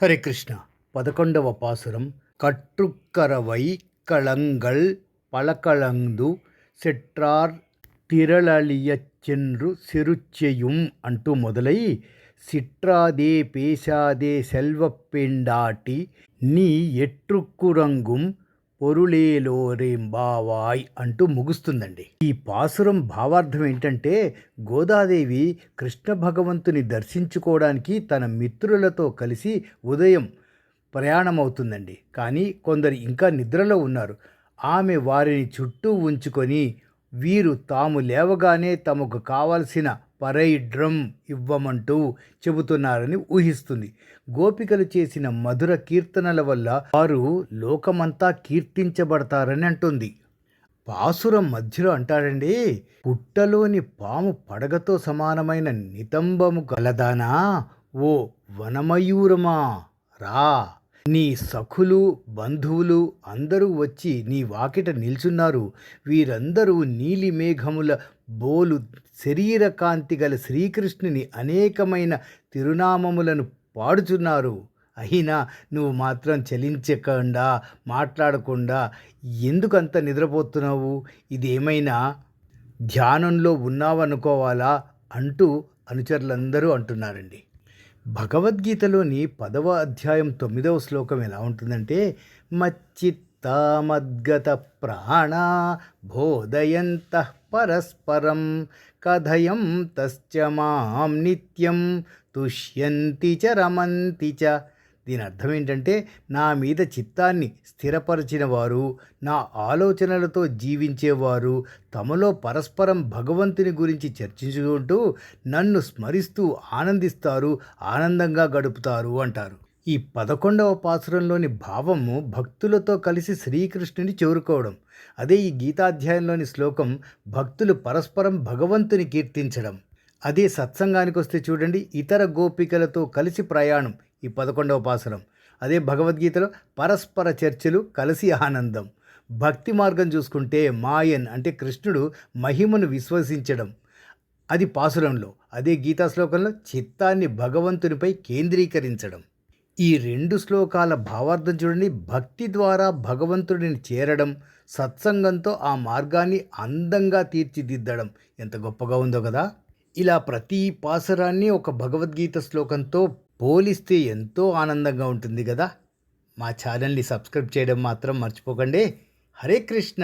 ஹரே கிருஷ்ணா பதకొండవ பாசுரம் கற்றுக்கரவை களங்கள் பலகலந்து செற்றார் திரளழியச் சென்று சிறுச்செயும் அன்ட்டு முதலை சிற்றாதே பேசாதே செல்வப்பெண்டாட்டி நீ எற்றுக்குறங்கும் ఎట్రుక్కురంగుం పొరులేలోరేంబావాయ్ అంటూ ముగుస్తుందండి. ఈ పాసురం భావార్థం ఏంటంటే గోదాదేవి కృష్ణ భగవంతుని దర్శించుకోవడానికి తన మిత్రులతో కలిసి ఉదయం ప్రయాణమవుతుందండి. కానీ కొందరు ఇంకా నిద్రలో ఉన్నారు. ఆమె వారిని చుట్టూ ఉంచుకొని వీరు తాము లేవగానే తమకు కావలసిన పరై డ్రమ్ ఇవ్వమంటూ చెబుతున్నారని ఊహిస్తుంది. గోపికలు చేసిన మధుర కీర్తనల వల్ల వారు లోకమంతా కీర్తించబడతారని అంటుంది. పాసురం మధ్యలో అంటాడండి పుట్టలోని పాము పడగతో సమానమైన నితంబము గలదానా? ఓ వనమయూరమా? రా! నీ సఖులు బంధువులు అందరూ వచ్చి నీ వాకిట నిల్చున్నారు. వీరందరూ నీలి మేఘముల బోలు శరీర కాంతి గల శ్రీకృష్ణుని అనేకమైన తిరునామములను పాడుచున్నారు. అయినా నువ్వు మాత్రం చలించకుండా మాట్లాడకుండా ఎందుకంత నిద్రపోతున్నావు? ఇది ఏమైనా ధ్యానంలో ఉన్నావనుకోవాలా? అంటూ అనుచరులందరూ అంటున్నారండి. భగవద్గీతలోని పదవ అధ్యాయం తొమ్మిదవ శ్లోకం ఎలా ఉంటుందంటే మచ్చిత్తామద్గత ప్రాణ బోధయంత పరస్పరం కథయం తశ్చ మాం నిత్యం తుష్యంతి చ రమంతి చ దీని అర్థం ఏంటంటే నా మీద చిత్తాన్ని స్థిరపరిచిన వారు నా ఆలోచనలతో జీవించేవారు తమలో పరస్పరం భగవంతుని గురించి చర్చించుకుంటూ నన్ను స్మరిస్తూ ఆనందిస్తారు ఆనందంగా గడుపుతారు అంటారు. ఈ పదకొండవ పాసురంలోని భావము భక్తులతో కలిసి శ్రీకృష్ణుని చేరుకోవడం. అదే ఈ గీతాధ్యాయంలోని శ్లోకం భక్తులు పరస్పరం భగవంతుని కీర్తించడం. అదే సత్సంగానికి వస్తే చూడండి ఇతర గోపికలతో కలిసి ప్రయాణం. ఈ పదకొండవ పాసురం అదే భగవద్గీతలో పరస్పర చర్చలు కలిసి ఆనందం. భక్తి మార్గం చూసుకుంటే మాయన్ అంటే కృష్ణుడు మహిమను విశ్వసించడం. అది పాసురంలో అదే గీతా శ్లోకంలో చిత్తాన్ని భగవంతునిపై కేంద్రీకరించడం. ఈ రెండు శ్లోకాల భావార్థం చూడండి. భక్తి ద్వారా భగవంతుడిని చేరడం సత్సంగంతో ఆ మార్గాన్ని అందంగా తీర్చిదిద్దడం. ఎంత గొప్పగా ఉందో కదా! ఇలా ప్రతి పాసరాన్ని ఒక భగవద్గీత శ్లోకంతో పోలిస్తే ఎంతో ఆనందంగా ఉంటుంది కదా? మా ఛానల్ని సబ్స్క్రైబ్ చేయడం మాత్రం మర్చిపోకండి. హరే కృష్ణ.